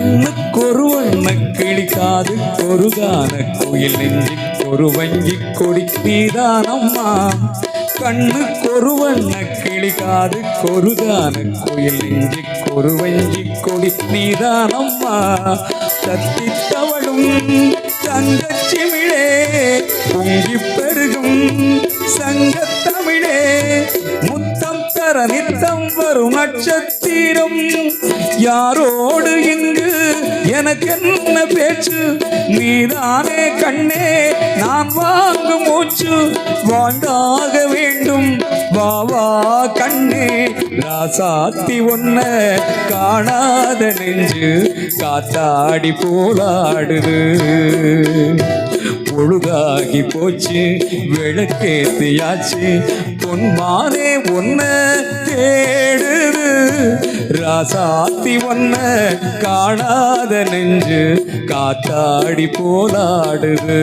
கண்ணுக்கு ஒரு வண்ண கிளி காது கொருகான குயில் நெஞ்சு ஒரு வங்கி கொடி நீதானம்மா கண்ணுக்கு ஒரு வண்ண கிளி காது கொருகான குயில் நெஞ்சு ஒரு வங்கி கொடி நீதானம்மா தத்தி தவழும் தங்கச்சிமிழே பொங்கி பெருகும் சங்கத்தமிழே. முத்தம் தர நித்தம் வரும் நட்சத்திரம். யாரோடு இங்கு எனக்கு என்ன பேச்சு? நீதானே கண்ணே நான் வாங்கு மூச்சு. வாழ்ந்தாக வேண்டும். வா வா கண்ணே. ராசாத்தி ஒன்ன காணாத நெஞ்சு காத்தாடி போலாடுது. பொழுதாகி போச்சு விளக்கேத்தியாச்சு. பொன்மானே ஒன்ன ராசாத்தி ஒன்ன காணாத நெஞ்சு காத்தாடி போலாடுது.